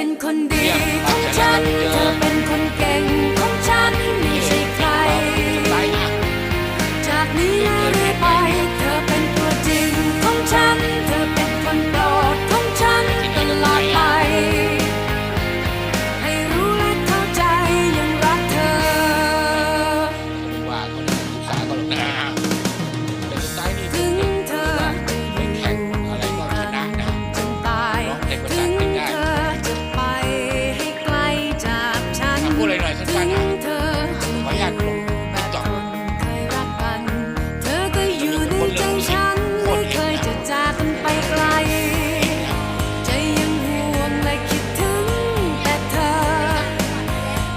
เป็นคนดีของฉันเธอเป็น อะไรหน่อยสั้ถึนงๆนะเธอจะขออนุญาตลงแบบจอคดนเคยรักกันเธอก็อยู่ในใจฉันไม่เคยจะจากกันไปไกลใจยังห่วงและคิดถึงแต่เธอ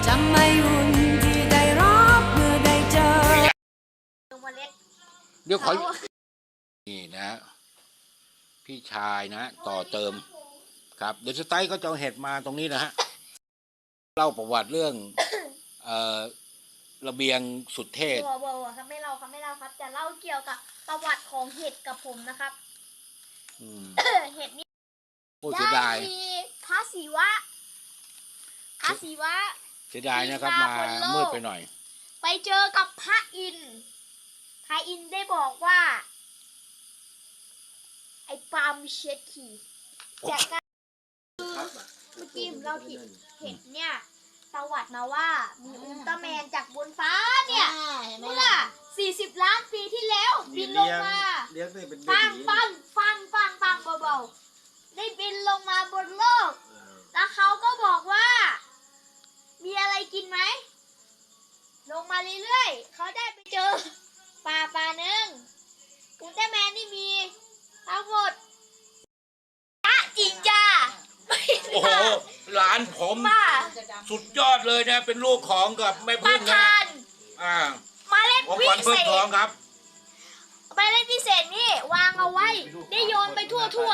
จำไม่อุ่นที่ได้รับเมื่อได้เจอลงมาเล็ดเดี๋ยวขอ นี่นะ พี่ชายนะ ต่อเติม ครับ เดยวสไตล์ก็จะเอาเห็ดมาตรงนี้นะฮะ เล่าประวัติเรื่องเอ่อระเบียงสุดเทพบัวบัวบัวครับไม่เล่าครับไม่เล่าครับจะเล่าเกี่ยวกับประวัติของเห็ดกับผมนะครับอืมเห็ดนี้โอ้เสียดายมีพระศิวะพระศิวะ เสียดายนะครับมีมามาบนโลกมืดไปหน่อย ไปเจอกับพระอินทร์พระอินทร์ได้บอกว่า ไอ้ปาล์มเช็ดขี่จากการ เมื่อกี้ผมเล่าผิดเห็ดเนี่ยประวัติมาว่ามีอุลตร้าแมนจากบนฟ้าเนี่ยเมื่อ40 ล้านปีที่แล้วบินลงมา เลี้ยงได้เป็นเบฟังบีฟังฟังฟังฟังเบาๆได้บินลงมาบนโลกแล้วเขาก็บอกว่า มีอะไรกินไหม ลงมาเรื่อยๆ เขาได้ไปเจอปลาปลาหนึ่งอุลตร้าแมนนี่มีทั้งหมดานผมสุดยอดเลยนะ เป็นลูกของกับแม่พึ่ป้งนะนอ่ามาเล่นองวัญพิเพิ่มศษทองครับ มาเล่นพิเศษนี่วางเอาไว้ ได้โยนไปทั่วทั่ว